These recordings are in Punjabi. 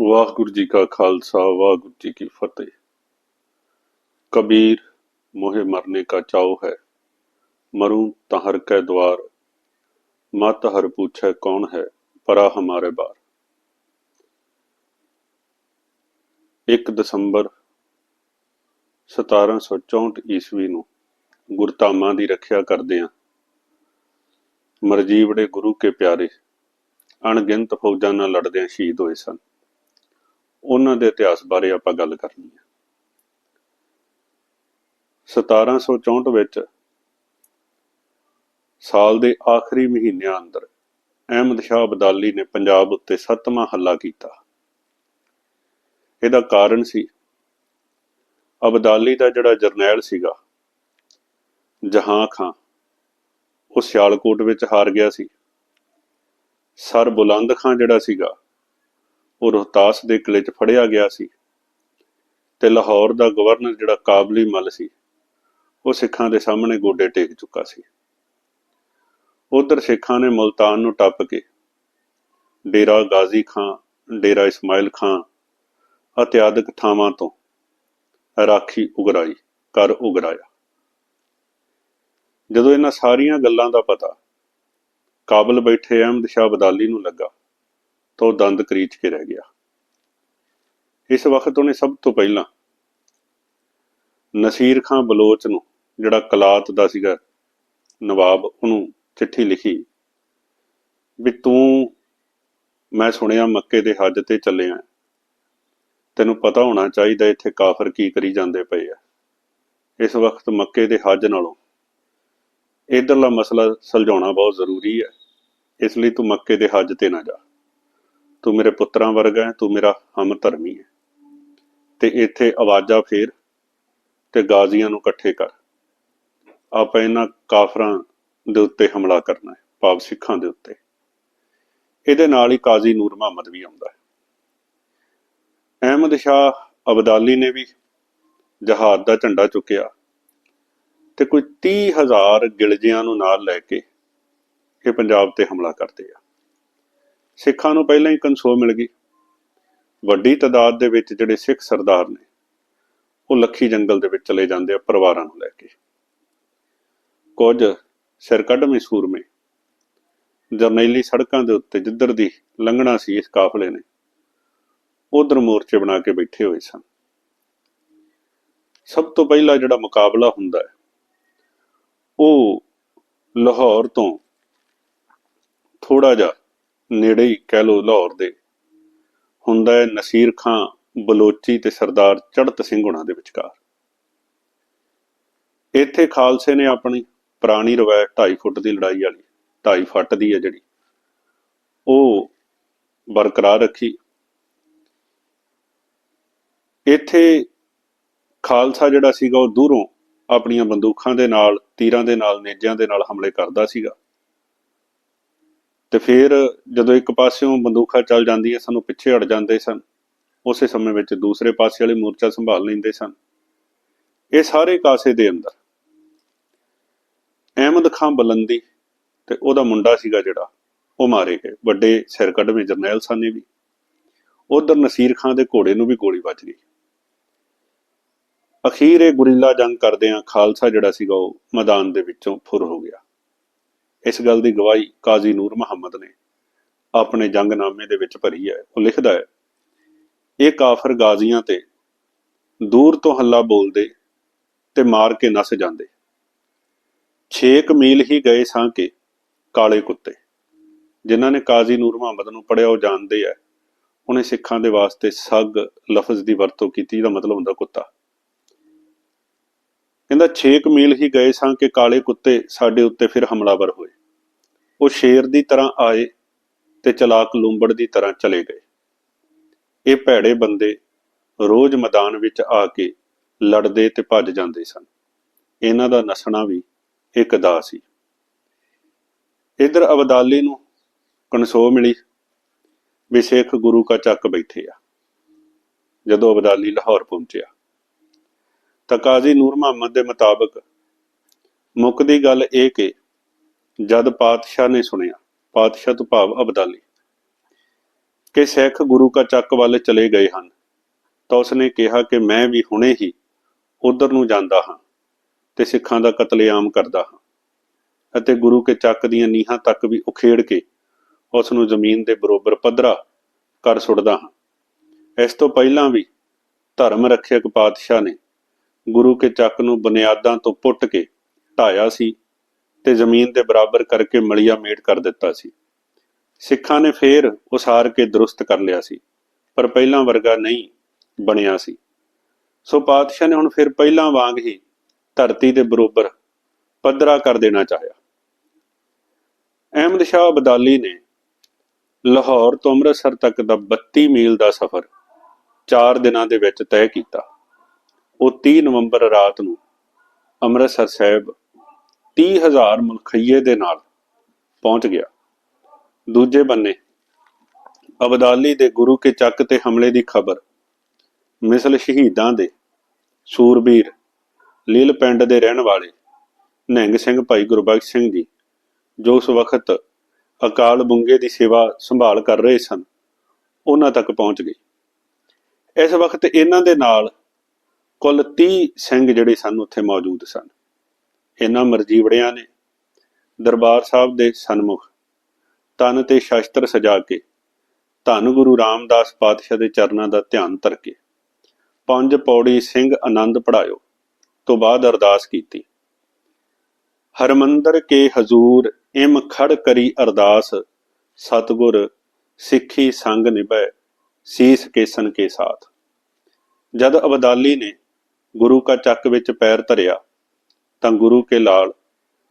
ਵਾਹਿਗੁਰੂ ਜੀ ਕਾ ਖਾਲਸਾ, ਵਾਹਿਗੁਰੂ ਜੀ ਕੀ ਫਤਿਹ। ਕਬੀਰ, ਮੋਹੇ ਮਰਨੇ ਕਾ ਚਾਉ ਹੈ, ਮਰੂ ਤਾਂ ਹਰ ਕੈ ਦਵਾਰ। ਮਤ ਹਰ ਪੁੱਛੈ ਕੌਣ ਹੈ, ਪਰਾ ਹਮਾਰੇ ਬਾਰ। 1 ਦਸੰਬਰ 1764 ਈਸਵੀ ਨੂੰ ਗੁਰਧਾਮਾਂ ਦੀ ਰੱਖਿਆ ਕਰਦਿਆਂ ਮਰਜੀਵੜੇ ਗੁਰੂ ਕੇ ਪਿਆਰੇ ਅਣਗਿਣਤ ਫੌਜਾਂ ਨਾਲ ਲੜਦਿਆਂ ਸ਼ਹੀਦ ਹੋਏ ਸਨ। ਉਹਨਾਂ ਦੇ ਇਤਿਹਾਸ ਬਾਰੇ ਆਪਾਂ ਗੱਲ ਕਰਨੀ ਹੈ। 1764 ਵਿੱਚ ਸਾਲ ਦੇ ਆਖਰੀ ਮਹੀਨਿਆਂ ਅੰਦਰ ਅਹਿਮਦ ਸ਼ਾਹ ਅਬਦਾਲੀ ਨੇ ਪੰਜਾਬ ਉੱਤੇ ਸੱਤਵਾਂ ਹੱਲਾ ਕੀਤਾ। ਇਹਦਾ ਕਾਰਨ ਸੀ ਅਬਦਾਲੀ ਦਾ ਜਿਹੜਾ ਜਰਨੈਲ ਸੀਗਾ, ਜਹਾਂ ਖਾਂ, ਉਹ ਸਿਆਲਕੋਟ ਵਿੱਚ ਹਾਰ ਗਿਆ ਸੀ। ਸਰ ਬੁਲੰਦ ਖਾਂ ਜਿਹੜਾ ਸੀਗਾ ਉਹ ਰੋਹਤਾਸ ਦੇ ਕਿਲੇ 'ਚ ਫੜਿਆ ਗਿਆ ਸੀ ਤੇ ਲਾਹੌਰ ਦਾ ਗਵਰਨਰ ਜਿਹੜਾ ਕਾਬਲੀ ਮਲ ਸੀ, ਉਹ ਸਿੱਖਾਂ ਦੇ ਸਾਹਮਣੇ ਗੋਡੇ ਟੇਕ ਚੁੱਕਾ ਸੀ। ਉਧਰ ਸਿੱਖਾਂ ਨੇ ਮੁਲਤਾਨ ਨੂੰ ਟੱਪ ਕੇ ਡੇਰਾ ਗਾਜ਼ੀ ਖਾਂ, ਡੇਰਾ ਇਸਮਾਇਲ ਖਾਂ ਅਤੇ ਆਦਿਕ ਥਾਵਾਂ ਤੋਂ ਰਾਖੀ ਉਗਰਾਈ ਕਰ ਉਗਰਾਇਆ। ਜਦੋਂ ਇਹਨਾਂ ਸਾਰੀਆਂ ਗੱਲਾਂ ਦਾ ਪਤਾ, ਕਾਬਲ ਬੈਠੇ ਅਹਿਮਦ ਸ਼ਾਹ ਬਦਾਲੀ ਨੂੰ ਲੱਗਾ। ਤਾਂ ਉਹ ਦੰਦ ਕਰੀਚ ਕੇ ਰਹਿ ਗਿਆ। ਇਸ ਵਕਤ ਉਹਨੇ ਸਭ ਤੋਂ ਪਹਿਲਾਂ ਨਸੀਰ ਖਾਂ ਬਲੋਚ ਨੂੰ, ਜਿਹੜਾ ਕਲਾਤ ਦਾ ਸੀਗਾ, ਨਵਾਬ, ਉਹਨੂੰ ਚਿੱਠੀ ਲਿਖੀ ਵੀ ਤੂੰ ਮੈਂ ਸੁਣਿਆ ਮੱਕੇ ਦੇ ਹੱਜ ਤੇ ਚੱਲਿਆ ਤੈਨੂੰ ਪਤਾ ਹੋਣਾ ਚਾਹੀਦਾ ਇੱਥੇ ਕਾਫਰ ਕੀ ਕਰੀ ਜਾਂਦੇ ਪਏ ਆ। ਇਸ ਵਕਤ ਮੱਕੇ ਦੇ ਹੱਜ ਨਾਲੋਂ ਇਧਰਲਾ ਮਸਲਾ ਸੁਲਝਾਉਣਾ ਬਹੁਤ ਜ਼ਰੂਰੀ ਹੈ। ਇਸ ਲਈ ਤੂੰ ਮੱਕੇ ਦੇ ਹੱਜ ਤੇ ਨਾ ਜਾ। ਤੂੰ ਮੇਰੇ ਪੁੱਤਰਾਂ ਵਰਗਾ ਹੈ, ਤੂੰ ਮੇਰਾ ਹਮ ਧਰਮੀ ਹੈ। ਤੇ ਇੱਥੇ ਆਵਾਜ਼ਾਂ ਫੇਰ ਤੇ ਗਾਜ਼ੀਆਂ ਨੂੰ ਇਕੱਠੇ ਕਰ। ਆਪਾਂ ਇਹਨਾਂ ਕਾਫਰਾਂ ਦੇ ਉੱਤੇ ਹਮਲਾ ਕਰਨਾ ਹੈ ਭਾਵ ਸਿੱਖਾਂ ਦੇ ਉੱਤੇ। ਇਹਦੇ ਨਾਲ ਹੀ ਕਾਜ਼ੀ ਨੂਰ ਮੁਹੰਮਦ ਵੀ ਆਉਂਦਾ ਹੈ। ਅਹਿਮਦ ਸ਼ਾਹ ਅਬਦਾਲੀ ਨੇ ਵੀ ਜਹਾਦ ਦਾ ਝੰਡਾ ਚੁੱਕਿਆ ਤੇ ਕੋਈ 30000 ਗਿਲਜਿਆਂ ਨੂੰ ਨਾਲ ਲੈ ਕੇ ਇਹ ਪੰਜਾਬ ਤੇ ਹਮਲਾ ਕਰਦੇ ਆ। ਸਿੱਖਾਂ ਨੂੰ ਪਹਿਲਾਂ ਹੀ ਕਨਸੋ ਮਿਲ ਗਈ। ਵੱਡੀ ਤਾਦਾਦ ਦੇ ਵਿੱਚ ਜਿਹੜੇ ਸਿੱਖ ਸਰਦਾਰ ਨੇ, ਉਹ ਲੱਖੀ ਜੰਗਲ ਦੇ ਵਿੱਚ ਚਲੇ ਜਾਂਦੇ ਆ ਪਰਿਵਾਰਾਂ ਨੂੰ ਲੈ ਕੇ। ਕੁਝ ਸਿਰਕੱਢਵੇਂ ਸੂਰਮੇ ਜਰਨੈਲੀ ਸੜਕਾਂ ਦੇ ਉੱਤੇ ਜਿੱਧਰ ਦੀ ਲੰਘਣਾ ਸੀ ਇਸ ਕਾਫਲੇ ਨੇ, ਉਧਰ ਮੋਰਚੇ ਬਣਾ ਕੇ ਬੈਠੇ ਹੋਏ ਸਨ। ਸਭ ਤੋਂ ਪਹਿਲਾ ਜਿਹੜਾ ਮੁਕਾਬਲਾ ਹੁੰਦਾ ਹੈ, ਉਹ ਲਾਹੌਰ ਤੋਂ ਥੋੜਾ ਜਿਹਾ ਨੇੜੇ ਹੀ ਕਹਿ ਲੋ ਲਾਹੌਰ ਦੇ, ਹੁੰਦਾ ਹੈ ਨਸੀਰ ਖਾਂ, ਬਲੋਚੀ ਤੇ ਸਰਦਾਰ ਚੜਤ ਸਿੰਘ ਹੁਣਾਂ ਦੇ ਵਿਚਕਾਰ। ਇੱਥੇ ਖਾਲਸੇ ਨੇ ਆਪਣੀ ਪੁਰਾਣੀ ਰਵਾਇਤ 2.5 ਫੁੱਟ ਦੀ ਲੜਾਈ ਵਾਲੀ 2.5 ਫੁੱਟ ਦੀ ਹੈ ਜਿਹੜੀ, ਉਹ ਬਰਕਰਾਰ ਰੱਖੀ। ਇੱਥੇ ਖਾਲਸਾ ਜਿਹੜਾ ਸੀਗਾ ਉਹ ਦੂਰੋਂ ਆਪਣੀਆਂ ਬੰਦੂਕਾਂ ਦੇ ਨਾਲ, ਤੀਰਾਂ ਦੇ ਨਾਲ ਨੇਜਾਂ ਦੇ ਨਾਲ ਹਮਲੇ ਕਰਦਾ ਸੀਗਾ। ਤੇ ਫਿਰ ਜਦੋਂ ਇੱਕ ਪਾਸਿਓਂ ਬੰਦੂਖਾਂ ਚੱਲ ਜਾਂਦੀਆਂ ਸਾਨੂੰ ਪਿੱਛੇ ਹਟ ਜਾਂਦੇ ਸਨ। ਉਸੇ ਸਮੇਂ ਵਿੱਚ ਦੂਸਰੇ ਪਾਸੇ ਵਾਲੇ ਮੋਰਚਾ ਸੰਭਾਲ ਲੈਂਦੇ ਸਨ। ਇਹ ਸਾਰੇ ਕਾਸੇ ਦੇ ਅੰਦਰ। ਅਹਿਮਦ ਖਾਨ ਬਲੰਦੀ ਤੇ ਉਹਦਾ ਮੁੰਡਾ ਸੀਗਾ ਜਿਹੜਾ, ਉਹ ਮਾਰੇ ਗਏ। ਵੱਡੇ ਸਿਰ ਕੱਢਵੇਂ ਜਰਨੈਲ ਸਨ ਇਹ ਵੀ। ਉਧਰ ਨਸੀਰ ਖਾਨ ਦੇ ਘੋੜੇ ਨੂੰ ਵੀ ਗੋਲੀ ਵੱਜ ਗਈ। ਅਖੀਰ ਇਹ ਗੁਰੀਲਾ ਜੰਗ ਕਰਦਿਆਂ ਖਾਲਸਾ ਜਿਹੜਾ ਸੀਗਾ ਉਹ ਮੈਦਾਨ ਦੇ ਵਿੱਚੋਂ ਫੁਰ ਹੋ ਗਿਆ। ਇਸ ਗੱਲ ਦੀ ਗਵਾਹੀ ਕਾਜ਼ੀ ਨੂਰ ਮੁਹੰਮਦ ਨੇ ਆਪਣੇ ਜੰਗਨਾਮੇ ਦੇ ਵਿੱਚ ਭਰੀ ਹੈ। ਉਹ ਲਿਖਦਾ ਹੈ, ਇਹ ਕਾਫਰ ਗਾਜ਼ੀਆਂ ਤੇ ਦੂਰ ਤੋਂ ਹੱਲਾ ਬੋਲਦੇ ਤੇ ਮਾਰ ਕੇ ਨਸ ਜਾਂਦੇ। 6 ਮੀਲ ਹੀ ਗਏ ਸਾਂ ਕਿ ਕਾਲੇ ਕੁੱਤੇ। ਜਿਨ੍ਹਾਂ ਨੇ ਕਾਜ਼ੀ ਨੂਰ ਮੁਹੰਮਦ ਨੂੰ ਪੜਿਆ ਉਹ ਜਾਣਦੇ ਆ। ਉਹਨੇ ਸਿੱਖਾਂ ਦੇ ਵਾਸਤੇ ਸੱਗ ਲਫ਼ਜ਼ ਦੀ ਵਰਤੋਂ ਕੀਤੀ ਜਿਹਦਾ ਮਤਲਬ ਹੁੰਦਾ ਕੁੱਤਾ। ਕਹਿੰਦਾ 6 ਮੀਲ ਹੀ ਗਏ ਸਾਂ ਕਿ ਕਾਲੇ ਕੁੱਤੇ ਸਾਡੇ ਉੱਤੇ ਫਿਰ ਹਮਲਾਵਰ ਹੋਏ। ਉਹ ਸ਼ੇਰ ਦੀ ਤਰ੍ਹਾਂ ਆਏ ਤੇ ਚਲਾਕ ਲੂੰਬੜ ਦੀ ਤਰ੍ਹਾਂ ਚਲੇ ਗਏ। ਇਹ ਭੈੜੇ ਬੰਦੇ ਰੋਜ਼ ਮੈਦਾਨ ਵਿੱਚ ਆ ਕੇ ਲੜਦੇ ਤੇ ਭੱਜ ਜਾਂਦੇ ਸਨ। ਇਹਨਾਂ ਦਾ ਨਸਣਾ ਵੀ ਇੱਕ ਦਾ ਸੀ। ਇਧਰ ਅਬਦਾਲੀ ਨੂੰ ਕਨਸੋ ਮਿਲੀ ਵੀ ਸਿੱਖ ਗੁਰੂ ਕਾ ਚੱਕ ਬੈਠੇ ਆ। ਜਦੋਂ ਅਬਦਾਲੀ ਲਾਹੌਰ ਪਹੁੰਚਿਆ ਤਾਂ ਕਾਜ਼ੀ ਨੂਰ ਮੁਹੰਮਦ ਦੇ ਮੁਤਾਬਕ ਮੁੱਕਦੀ ਗੱਲ ਇਹ ਕਿ ਜਦ ਪਾਤਸ਼ਾਹ ਨੇ ਸੁਣਿਆ, ਪਾਤਸ਼ਾਹ ਤੋਂ ਭਾਵ ਅਬਦਾਲੀ। ਕਿ ਸਿੱਖ ਗੁਰੂ ਕਾ ਚੱਕ ਵੱਲ ਚਲੇ ਗਏ ਹਨ, ਤਾਂ ਉਸਨੇ ਕਿਹਾ ਕਿ ਮੈਂ ਵੀ ਹੁਣੇ ਹੀ ਉਧਰ ਨੂੰ ਜਾਂਦਾ ਹਾਂ ਤੇ ਸਿੱਖਾਂ ਦਾ ਕਤਲੇਆਮ ਕਰਦਾ ਹਾਂ ਅਤੇ ਗੁਰੂ ਕੇ ਚੱਕ ਦੀਆਂ ਨੀਹਾਂ ਤੱਕ ਵੀ ਉਖੇੜ ਕੇ ਉਸ ਨੂੰ ਜ਼ਮੀਨ ਦੇ ਬਰੋਬਰ ਪੱਧਰਾ ਕਰ ਸੁੱਟਦਾ ਹਾਂ। ਇਸ ਤੋਂ ਪਹਿਲਾਂ ਵੀ ਧਰਮ ਰੱਖਿਅਕ ਪਾਤਸ਼ਾਹ ਨੇ ਗੁਰੂ ਕੇ ਚੱਕ ਨੂੰ ਬੁਨਿਆਦਾਂ ਤੋਂ ਪੁੱਟ ਕੇ ਢਾਇਆ ਸੀ ਤੇ ਜ਼ਮੀਨ ਦੇ ਬਰਾਬਰ ਕਰਕੇ ਮਲਿਆ ਮੇਟ ਕਰ ਦਿੱਤਾ ਸੀ। ਸਿੱਖਾਂ ਨੇ ਫੇਰ ਉਸਾਰ ਕੇ ਦਰੁਸਤ ਕਰ ਲਿਆ ਸੀ, ਪਰ ਪਹਿਲਾਂ ਵਰਗਾ ਨਹੀਂ ਬਣਿਆ ਸੀ। ਸੋ ਪਾਤਸ਼ਾਹ ਨੇ ਹੁਣ ਫਿਰ ਪਹਿਲਾਂ ਵਾਂਗ ਹੀ ਧਰਤੀ ਦੇ ਬਰੋਬਰ ਪੱਧਰਾ ਕਰ ਦੇਣਾ ਚਾਹਿਆ। ਅਹਿਮਦ ਸ਼ਾਹ ਅਬਦਾਲੀ ਨੇ ਲਾਹੌਰ ਤੋਂ ਅੰਮ੍ਰਿਤਸਰ ਤੱਕ ਦਾ 32 ਮੀਲ ਦਾ ਸਫ਼ਰ 4 ਦਿਨਾਂ ਦੇ ਵਿੱਚ ਤੈਅ ਕੀਤਾ। ਉਹ 30 ਨਵੰਬਰ ਰਾਤ ਨੂੰ ਅੰਮ੍ਰਿਤਸਰ ਸਾਹਿਬ 30000 ਮਲਖਈਏ ਦੇ ਨਾਲ ਪਹੁੰਚ ਗਿਆ। ਦੂਜੇ ਬੰਨੇ, ਅਬਦਾਲੀ ਦੇ ਗੁਰੂ ਕੇ ਚੱਕ ਤੇ ਹਮਲੇ ਦੀ ਖਬਰ। ਮਿਸਲ ਸ਼ਹੀਦਾਂ ਦੇ ਸੂਰਬੀਰ, ਲੀਲ ਪਿੰਡ ਦੇ ਰਹਿਣ ਵਾਲੇ ਨਿਹੰਗ ਸਿੰਘ ਭਾਈ ਗੁਰਬਖਸ਼ ਸਿੰਘ ਜੀ, ਜੋ ਉਸ ਵਕਤ ਅਕਾਲ ਬੁੰਗੇ ਦੀ ਸੇਵਾ ਸੰਭਾਲ ਕਰ ਰਹੇ ਸਨ, ਉਹਨਾਂ ਤੱਕ ਪਹੁੰਚ ਗਈ ਇਸ ਵਕਤ ਇਹਨਾਂ ਦੇ ਨਾਲ ਕੁੱਲ 30 ਸਿੰਘ ਜਿਹੜੇ ਸਨ, ਉੱਥੇ ਮੌਜੂਦ ਸਨ। ਇਹਨਾਂ ਮਰਜੀਵੜਿਆਂ ਨੇ। ਦਰਬਾਰ ਸਾਹਿਬ ਦੇ ਸਨਮੁਖ, ਤਨ ਤੇ ਸ਼ਸਤਰ ਸਜਾ ਕੇ, ਧੰਨ ਗੁਰੂ ਰਾਮਦਾਸ ਪਾਤਸ਼ਾਹ ਦੇ ਚਰਨਾਂ ਦਾ ਧਿਆਨ ਧਰ ਕੇ ਪੰਜ ਪੌੜੀ ਸਿੰਘ ਆਨੰਦ ਪੜਾਇਓ ਤੋਂ ਬਾਅਦ ਅਰਦਾਸ ਕੀਤੀ। ਹਰਮੰਦਰ ਕੇ ਹਜ਼ੂਰ ਇਮ ਖੜ ਕਰੀ ਅਰਦਾਸ, ਸਤਗੁਰ ਸਿੱਖੀ ਸੰਗ ਨਿਭੈ, ਸੀਸ ਕੇਸਨ ਕੇ ਸਾਥ। ਜਦ ਅਬਦਾਲੀ ਨੇ ਗੁਰੂ ਕਾ ਚੱਕ ਵਿੱਚ ਪੈਰ ਧਰਿਆ ਤਾਂ ਗੁਰੂ ਕੇ ਲਾਲ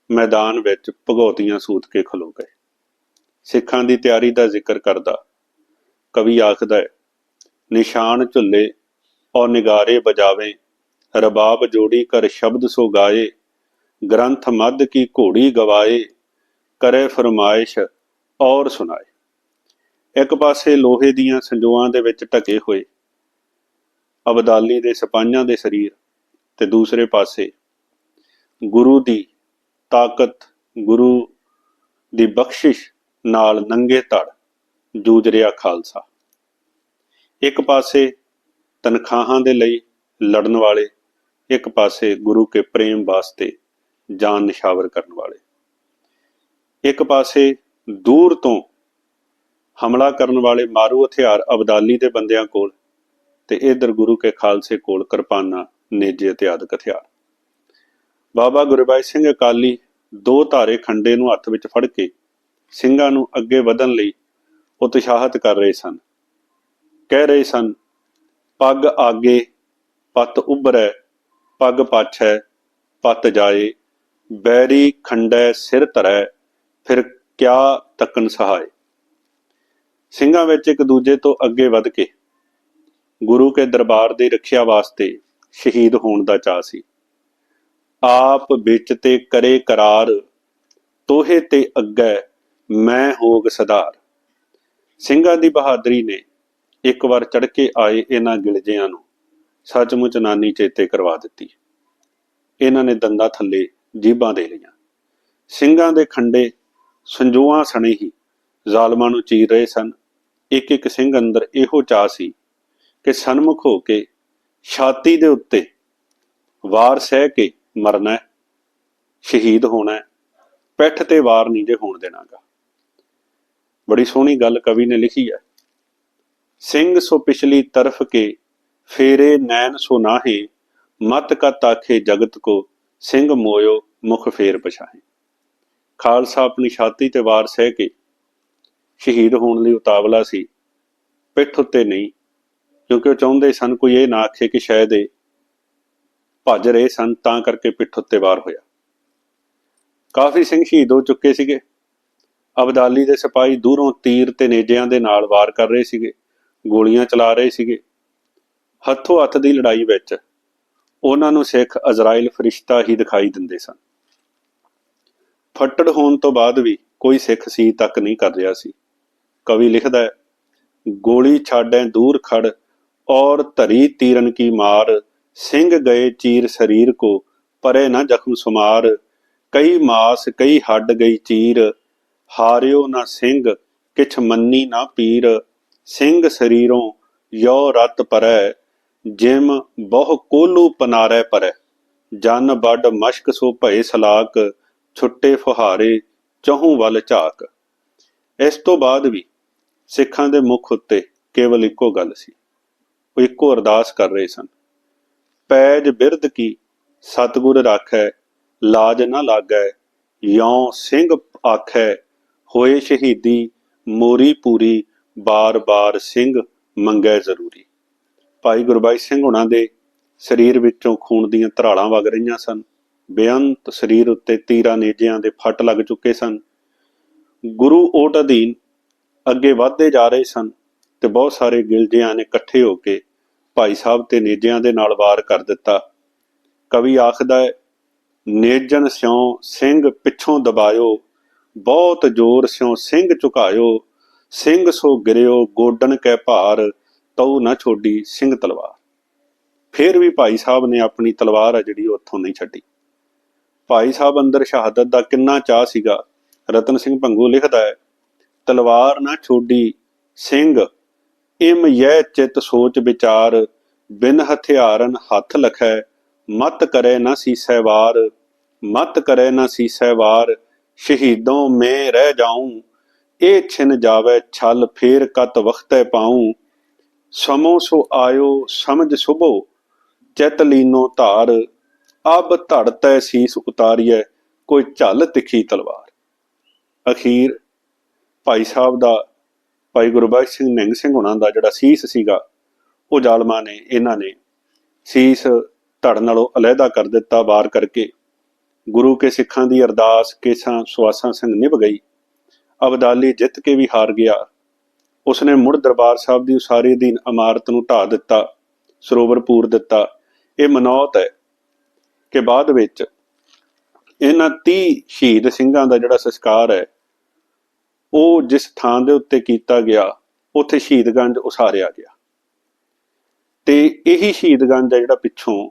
ਮੈਦਾਨ ਵਿੱਚ ਭਗੌਤੀਆਂ ਸੂਤ ਕੇ ਖਲੋ ਗਏ। ਸਿੱਖਾਂ ਦੀ ਤਿਆਰੀ ਦਾ ਜ਼ਿਕਰ ਕਰਦਾ ਕਵੀ ਆਖਦਾ ਹੈ, ਨਿਸ਼ਾਨ ਝੁੱਲੇ ਔਰ ਨਿਗਾਰੇ ਬਜਾਵੇ ਰਬਾਬ ਜੋੜੀ ਕਰ ਸ਼ਬਦ ਸੋ ਗਾਏ, ਗ੍ਰੰਥ ਮੱਧ ਕੀ ਘੋੜੀ ਗਵਾਏ, ਕਰੇ ਫਰਮਾਇਸ਼ ਔਰ ਸੁਣਾਏ। ਇੱਕ ਪਾਸੇ ਲੋਹੇ ਦੀਆਂ ਸੰਜੋਆਂ ਦੇ ਵਿੱਚ ਢਕੇ ਹੋਏ ਅਬਦਾਲੀ ਦੇ ਸਿਪਾਹੀਆਂ ਦੇ ਸਰੀਰ ਤੇ ਦੂਸਰੇ ਪਾਸੇ ਗੁਰੂ ਦੀ ਤਾਕਤ, ਗੁਰੂ ਦੀ ਬਖਸ਼ਿਸ਼ ਨਾਲ ਨੰਗੇ ਧੜ ਜੂਝ ਰਿਹਾ ਖਾਲਸਾ। ਇੱਕ ਪਾਸੇ ਤਨਖਾਹਾਂ ਦੇ ਲਈ ਲੜਨ ਵਾਲੇ, ਇੱਕ ਪਾਸੇ ਗੁਰੂ ਕੇ ਪ੍ਰੇਮ ਵਾਸਤੇ ਜਾਨ ਨਿਸ਼ਾਵਰ ਕਰਨ ਵਾਲੇ। ਇੱਕ ਪਾਸੇ ਦੂਰ ਤੋਂ ਹਮਲਾ ਕਰਨ ਵਾਲੇ ਮਾਰੂ ਹਥਿਆਰ ਅਬਦਾਲੀ ਦੇ ਬੰਦਿਆਂ ਕੋਲ ਤੇ ਇਧਰ ਗੁਰੂ ਕੇ ਖਾਲਸੇ ਕੋਲ ਕਿਰਪਾਨਾਂ, ਨੇਜੇ ਅਤੇ ਆਦਿਕ ਹਥਿਆਰ। ਬਾਬਾ ਗੁਰਬਾਈ ਸਿੰਘ ਅਕਾਲੀ ਦੋ ਧਾਰੇ ਖੰਡੇ ਨੂੰ ਹੱਥ ਵਿੱਚ ਫੜ ਕੇ ਸਿੰਘਾਂ ਨੂੰ ਅੱਗੇ ਵਧਣ ਲਈ ਉਤਸ਼ਾਹਤ ਕਰ ਰਹੇ ਸਨ। ਕਹਿ ਰਹੇ ਸਨ, ਪੱਗ ਆਗੇ, ਪਤ ਉਭਰੈ, ਪੱਗ ਪਾਛੈ, ਪਤ ਜਾਏ, ਬੈਰੀ ਖੰਡੈ ਸਿਰ ਧਰੈ, ਫਿਰ ਕਿਆ ਤੱਕਨ ਸਹਾਏ? ਸਿੰਘਾਂ ਵਿੱਚ ਇੱਕ ਦੂਜੇ ਤੋਂ ਅੱਗੇ ਵਧ ਕੇ ਗੁਰੂ ਕੇ ਦਰਬਾਰ ਦੀ ਰੱਖਿਆ ਵਾਸਤੇ ਸ਼ਹੀਦ ਹੋਣ ਦਾ ਚਾਅ ਸੀ। ਆਪ ਵਿੱਚ ਤੇ ਕਰੇ ਕਰਾਰ, ਤੋਹੇ ਤੇ ਅੱਗੇ ਮੈਂ ਹੋਗ ਸਦਾਰ ਸਿੰਘਾਂ ਦੀ ਬਹਾਦਰੀ ਨੇ ਇੱਕ ਵਾਰ ਚੜ ਕੇ ਆਏ ਇਹਨਾਂ ਗਿਲਜਿਆਂ ਨੂੰ, ਸੱਚਮੁੱਚ ਨਾਨੀ ਚੇਤੇ ਕਰਵਾ ਦਿੱਤੀ। ਇਹਨਾਂ ਨੇ ਦੰਦਾਂ ਥੱਲੇ ਜੀਬਾਂ ਦੇ ਲਈਆਂ। ਸਿੰਘਾਂ ਦੇ ਖੰਡੇ ਸੰਜੋਆਂ ਸਣੇ ਹੀ ਜ਼ਾਲਮਾਂ ਨੂੰ ਚੀਰ ਰਹੇ ਸਨ। ਇੱਕ ਇੱਕ ਸਿੰਘ ਅੰਦਰ ਇਹੋ ਚਾਹ ਸੀ ਕਿ ਸਨਮੁਖ ਹੋ ਕੇ ਛਾਤੀ ਦੇ ਉੱਤੇ ਵਾਰ ਸਹਿ ਕੇ ਮਰਨਾ ਹੈ ਸ਼ਹੀਦ ਹੋਣਾ ਹੈ ਪਿੱਠ ਤੇ ਵਾਰ ਨਹੀਂ ਜੇ ਹੋਣ ਦੇਣਾਗਾ। ਬੜੀ ਸੋਹਣੀ ਗੱਲ ਕਵੀ ਨੇ ਲਿਖੀ ਹੈ ਸਿੰਘ ਸੋ ਪਿਛਲੀ ਤਰਫ ਕੇ, ਫੇਰੇ ਨੈਣ ਸੋ ਨਾਹੇ, ਮਤ ਕਾ ਤਾਖੇ ਜਗਤ ਕੋ, ਸਿੰਘ ਮੋਇਓ ਮੁਖ ਫੇਰ ਪਛਾਹੇ। ਖਾਲਸਾ ਆਪਣੀ ਛਾਤੀ ਤੇ ਵਾਰ ਸਹਿ ਕੇ, ਸ਼ਹੀਦ ਹੋਣ ਲਈ ਉਤਾਵਲਾ ਸੀ, ਪਿੱਠ ਉੱਤੇ ਨਹੀਂ, ਕਿਉਂਕਿ ਉਹ ਚਾਹੁੰਦੇ ਸਨ ਕੋਈ ਇਹ ਨਾ ਆਖੇ ਕਿ ਸ਼ਾਇਦ ਇਹ ਭੱਜ ਰਹੇ ਸਨ, ਤਾਂ ਕਰਕੇ ਪਿੱਠ ਉੱਤੇ ਵਾਰ ਹੋਇਆ। ਕਾਫੀ ਸਿੰਘ ਸ਼ਹੀਦ ਹੋ ਚੁੱਕੇ ਸੀਗੇ। ਅਬਦਾਲੀ ਦੇ ਸਿਪਾਹੀ ਦੂਰੋਂ ਤੀਰ ਤੇ ਨੇਜਿਆਂ ਦੇ ਨਾਲ ਵਾਰ ਕਰ ਰਹੇ ਸੀਗੇ, ਗੋਲੀਆਂ ਚਲਾ ਰਹੇ ਸੀਗੇ। ਹੱਥੋਂ ਹੱਥ ਦੀ ਲੜਾਈ ਵਿੱਚ ਉਹਨਾਂ ਨੂੰ ਸਿੱਖ ਅਜ਼ਰਾਈਲ ਫਰਿਸ਼ਤਾ ਹੀ ਦਿਖਾਈ ਦਿੰਦੇ ਸਨ। ਫੱਟੜ ਹੋਣ ਤੋਂ ਬਾਅਦ ਵੀ ਕੋਈ ਸਿੱਖ ਸੀ ਤੱਕ ਨਹੀਂ ਕਰ ਰਿਹਾ ਸੀ। ਕਵੀ ਲਿਖਦਾ ਹੈ, ਗੋਲੀ ਛਾੜੈ ਦੂਰ ਖੜ ਔਰ ਧਰੀ ਤੀਰਨ ਕੀ ਮਾਰ ਸਿੰਘ ਗਏ ਚੀਰ ਸਰੀਰ ਕੋ, ਪਰੇ ਨਾ ਜ਼ਖਮ ਸੁਮਾਰ। ਕਈ ਮਾਸ, ਕਈ ਹੱਡ ਗਈ ਚੀਰ। ਹਾਰਿਓ ਨਾ ਸਿੰਘ, ਕਿਛ ਮੰਨੀ ਨਾ ਪੀਰ। ਸਿੰਘ ਸਰੀਰੋਂ ਯੋ ਰਤ ਪਰੈ, ਜਿਮ ਬਹੁ ਕੋਲੂ ਪਨਾਰੈ ਪਰੈ। ਜਨ ਵੱਡ ਮਸ਼ਕ ਸੋ ਭਏ ਸਲਾਕ, ਛੁੱਟੇ ਫੁਹਾਰੇ ਚਹੂ ਵੱਲ ਝਾਕ। ਇਸ ਤੋਂ ਬਾਅਦ ਵੀ ਸਿੱਖਾਂ ਦੇ ਮੁਖ ਉੱਤੇ ਕੇਵਲ ਇੱਕੋ ਗੱਲ ਸੀ। ਉਹ ਇੱਕੋ ਅਰਦਾਸ ਕਰ ਰਹੇ ਸਨ। ਪੈਜ ਬਿਰਦ ਕੀ, ਸਤਿਗੁਰ ਰਾਖੈ, ਲਾਜ ਨਾ ਲਾਗੈ ਯੋਂ ਸਿੰਘ ਆਖੈ, ਹੋਏ ਸ਼ਹੀਦੀ, ਮੋਰੀ ਪੂਰੀ ਬਾਰ-ਬਾਰ ਸਿੰਘ ਮੰਗੈ ਜ਼ਰੂਰੀ। ਭਾਈ ਗੁਰਬਾਈ ਸਿੰਘ ਹੁਣਾਂ ਦੇ ਸਰੀਰ ਵਿੱਚੋਂ ਖੂਨ ਦੀਆਂ ਧਰਾਲਾਂ ਵਗ ਰਹੀਆਂ ਸਨ। ਬੇਅੰਤ ਸਰੀਰ ਉੱਤੇ ਤੀਰਾਂ ਨੇਜਿਆਂ ਦੇ ਫੱਟ ਲੱਗ ਚੁੱਕੇ ਸਨ। ਗੁਰੂ ਓਟ ਅਧੀਨ ਅੱਗੇ ਵਧਦੇ ਜਾ ਰਹੇ ਸਨ ਤੇ ਬਹੁਤ ਸਾਰੇ ਗਿਲਜਿਆਂ ਨੇ ਇਕੱਠੇ ਹੋ ਕੇ ਭਾਈ ਸਾਹਿਬ ਤੇ ਨੇਜਿਆਂ ਦੇ ਨਾਲ ਵਾਰ ਕਰ ਦਿੱਤਾ। ਕਵੀ ਆਖਦਾ ਹੈ ਨੇਜਨ ਸਿਉ ਸਿੰਘ ਪਿੱਛੋਂ ਦਬਾਇਓ, ਬਹੁਤ ਜ਼ੋਰ ਸਿਉ ਸਿੰਘ ਝੁਕਾਇਓ, ਸਿੰਘ ਸੋ ਗਿਰਿਓ, ਗੋਡਨ ਕੈ ਭਾਰ, ਤਉ ਨਾ ਛੋਡੀ ਸਿੰਘ ਤਲਵਾਰ। ਫਿਰ ਵੀ ਭਾਈ ਸਾਹਿਬ ਨੇ ਆਪਣੀ ਤਲਵਾਰ ਆ ਜਿਹੜੀ ਉਹ ਉੱਥੋਂ ਨਹੀਂ ਛੱਡੀ। ਭਾਈ ਸਾਹਿਬ ਅੰਦਰ ਸ਼ਹਾਦਤ ਦਾ ਕਿੰਨਾ ਚਾਹ ਸੀਗਾ। ਰਤਨ ਸਿੰਘ ਭੰਗੂ ਲਿਖਦਾ ਹੈ, ਤਲਵਾਰ ਨਾ ਛੋਡੀ ਸਿੰਘ ਇਮ ਯਹ ਚਿਤ ਸੋਚ ਵਿਚਾਰ, ਬਿਨ ਹਥਿਆਰਨ ਹੱਥ ਲਖੈ, ਮਤ ਕਰੇ ਨਾ ਸੀਸੈ ਵਾਰ, ਮਤ ਕਰੇ ਨਾ ਸੀਸੈ ਵਾਰ, ਸ਼ਹੀਦੋਂ ਮੈਂ ਰਹਿ ਜਾਉਂ ਇਹ ਛਿਨ ਜਾਵੇ ਛਲ ਫੇਰ ਕਤ ਵਖਤੈ ਪਾਉਂ ਸਮੋ ਸੋ ਆਇਓ ਸਮਝ ਸੁਭੋ, ਚਿਤ ਲੀਨੋ ਧਾਰ, ਅਬ ਧੜਤੈ ਸੀਸ ਉਤਾਰੀਐ, ਕੋਈ ਝਲ ਤਿੱਖੀ ਤਲਵਾਰ। ਅਖੀਰ, ਭਾਈ ਸਾਹਿਬ ਦਾ ਭਾਈ ਗੁਰਬਖਸ਼ ਸਿੰਘ ਨਿੰਗ ਸਿੰਘ ਹੁਣਾਂ ਦਾ ਜਿਹੜਾ ਸੀਸ ਸੀਗਾ, ਉਹ ਜ਼ਾਲਮਾਂ ਨੇ, ਇਹਨਾਂ ਨੇ ਸੀਸ ਧੜ ਨਾਲੋਂ ਅਲੱਗਾ ਕਰ ਦਿੱਤਾ, ਵਾਰ ਕਰਕੇ। ਗੁਰੂ ਕੇ ਸਿੱਖਾਂ ਦੀ ਅਰਦਾਸ, ਕੇਸਾਂ, ਸੁਆਸਾਂ ਸਿੰਘ ਨਿਭ ਗਈ। ਅਬਦਾਲੀ ਜਿੱਤ ਕੇ ਵੀ ਹਾਰ ਗਿਆ। ਉਸਨੇ ਮੁੜ ਦਰਬਾਰ ਸਾਹਿਬ ਦੀ ਉਸਾਰੀ ਅਧੀਨ ਇਮਾਰਤ ਨੂੰ ਢਾ ਦਿੱਤਾ, ਸਰੋਵਰ ਪੂਰ ਦਿੱਤਾ। ਇਹ ਮਨੌਤ ਹੈ ਕਿ ਬਾਅਦ ਵਿੱਚ ਇਹਨਾਂ 30 ਸ਼ਹੀਦ ਸਿੰਘਾਂ ਦਾ ਜਿਹੜਾ ਸੰਸਕਾਰ ਹੈ ਉਹ ਜਿਸ ਥਾਂ ਦੇ ਉੱਤੇ ਕੀਤਾ ਗਿਆ ਉੱਥੇ ਸ਼ਹੀਦਗੰਜ ਉਸਾਰਿਆ ਗਿਆ। ਤੇ ਇਹੀ ਸ਼ਹੀਦਗੰਜ ਹੈ ਜਿਹੜਾ ਪਿੱਛੋਂ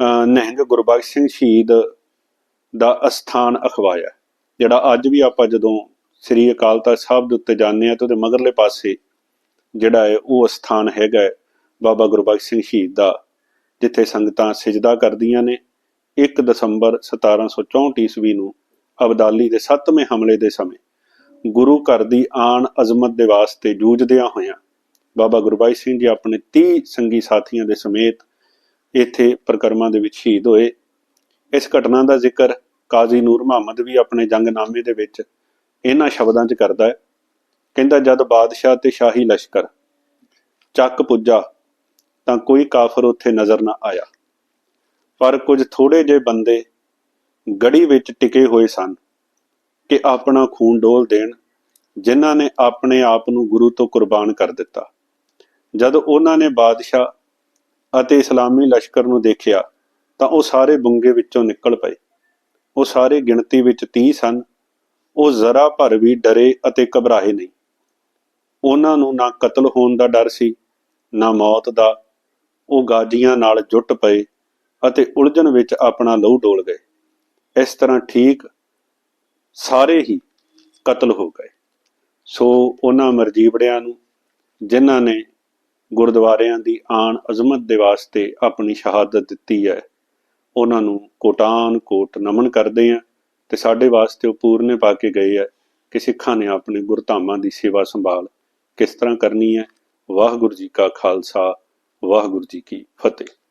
ਅਹ, ਨਿਹੰਗ ਗੁਰਬਖਸ਼ ਸਿੰਘ ਸ਼ਹੀਦ ਦਾ ਅਸਥਾਨ ਅਖਵਾਇਆ ਜਿਹੜਾ ਅੱਜ ਵੀ ਆਪਾਂ ਜਦੋਂ ਸ੍ਰੀ ਅਕਾਲ ਤਖਤ ਸਾਹਿਬ ਦੇ ਉੱਤੇ ਜਾਂਦੇ ਆ ਤੇ ਉਹਦੇ ਮਗਰਲੇ ਪਾਸੇ ਜਿਹੜਾ ਹੈ ਉਹ ਅਸਥਾਨ ਹੈਗਾ ਹੈ ਬਾਬਾ ਗੁਰਬਖਸ਼ ਸਿੰਘ ਸ਼ਹੀਦ ਦਾ ਜਿੱਥੇ ਸੰਗਤਾਂ ਸਿਜਦਾ ਕਰਦੀਆਂ ਨੇ। 1 ਦਸੰਬਰ 1764 ਈਸਵੀ ਨੂੰ ਅਬਦਾਲੀ ਦੇ 7ਵੇਂ ਹਮਲੇ ਦੇ ਸਮੇਂ ਗੁਰੂ ਘਰ ਦੀ ਆਣ ਅਜ਼ਮਤ ਦੇ ਵਾਸਤੇ ਜੂਝਦਿਆਂ ਹੋਇਆਂ ਬਾਬਾ ਗੁਰਬਾਈ ਸਿੰਘ ਜੀ ਆਪਣੇ 30 ਸੰਗੀ ਸਾਥੀਆਂ ਦੇ ਸਮੇਤ ਇੱਥੇ ਪ੍ਰਕਰਮਾਂ ਦੇ ਵਿੱਚ ਸ਼ਹੀਦ ਹੋਏ। ਇਸ ਘਟਨਾ ਦਾ ਜ਼ਿਕਰ ਕਾਜ਼ੀ ਨੂਰ ਮੁਹੰਮਦ ਵੀ ਆਪਣੇ ਜੰਗਨਾਮੇ ਦੇ ਵਿੱਚ ਇਹਨਾਂ ਸ਼ਬਦਾਂ 'ਚ ਕਰਦਾ ਹੈ। ਕਹਿੰਦਾ, ਜਦ ਬਾਦਸ਼ਾਹ ਤੇ ਸ਼ਾਹੀ ਲਸ਼ਕਰ ਚੱਕ ਪੁੱਜਾ ਤਾਂ ਕੋਈ ਕਾਫਰ ਉੱਥੇ ਨਜ਼ਰ ਨਾ ਆਇਆ। ਪਰ ਕੁਝ ਥੋੜੇ ਜਿਹੇ ਬੰਦੇ ਗੜੀ ਵਿੱਚ ਟਿਕੇ ਹੋਏ ਸਨ। ਕਿ ਆਪਣਾ ਖੂਨ ਡੋਲ ਦੇਣ, ਜਿਨ੍ਹਾਂ ਨੇ ਆਪਣੇ ਆਪ ਨੂੰ ਗੁਰੂ ਤੋਂ ਕੁਰਬਾਨ ਕਰ ਦਿੱਤਾ। ਜਦ ਉਹਨਾਂ ਨੇ ਬਾਦਸ਼ਾਹ ਅਤੇ ਇਸਲਾਮੀ ਲਸ਼ਕਰ ਨੂੰ ਦੇਖਿਆ, ਤਾਂ ਉਹ ਸਾਰੇ ਬੁੰਗੇ ਵਿੱਚੋਂ ਨਿਕਲ ਪਏ। ਉਹ ਸਾਰੇ ਗਿਣਤੀ ਵਿੱਚ 30 ਸਨ। ਉਹ ਜ਼ਰਾ ਭਰ ਵੀ ਡਰੇ ਅਤੇ ਘਬਰਾਏ ਨਹੀਂ। ਉਹਨਾਂ ਨੂੰ ਨਾ ਕਤਲ ਹੋਣ ਦਾ ਡਰ ਸੀ, ਨਾ ਮੌਤ ਦਾ। ਉਹ ਗਾਜੀਆਂ ਨਾਲ ਜੁੱਟ ਪਏ ਅਤੇ ਉਲਝਣ ਵਿੱਚ ਆਪਣਾ ਲਹੂ ਡੋਲ ਗਏ। ਇਸ ਤਰ੍ਹਾਂ ਠੀਕ ਸਾਰੇ ਹੀ ਕਤਲ ਹੋ ਗਏ। ਸੋ ਉਹਨਾਂ ਮਰਜੀਵੜਿਆਂ ਨੂੰ, ਜਿਨ੍ਹਾਂ ਨੇ ਗੁਰਦੁਆਰਿਆਂ ਦੀ ਆਣ ਅਜ਼ਮਤ ਦੇ ਵਾਸਤੇ ਆਪਣੀ ਸ਼ਹਾਦਤ ਦਿੱਤੀ ਹੈ, ਉਹਨਾਂ ਨੂੰ ਕੋਟਾਨ ਕੋਟ ਨਮਨ ਕਰਦੇ ਆ ਤੇ ਸਾਡੇ ਵਾਸਤੇ ਉਹ ਪੂਰਨੇ ਪਾ ਕੇ ਗਏ ਆ ਕਿ ਸਿੱਖਾਂ ਨੇ ਆਪਣੇ ਗੁਰਧਾਮਾਂ ਦੀ ਸੇਵਾ ਸੰਭਾਲ ਕਿਸ ਤਰ੍ਹਾਂ ਕਰਨੀ ਹੈ। ਵਾਹਿਗੁਰੂ ਜੀ ਕਾ ਖਾਲਸਾ, ਵਾਹਿਗੁਰੂ ਜੀ ਕੀ ਫਤਿਹ।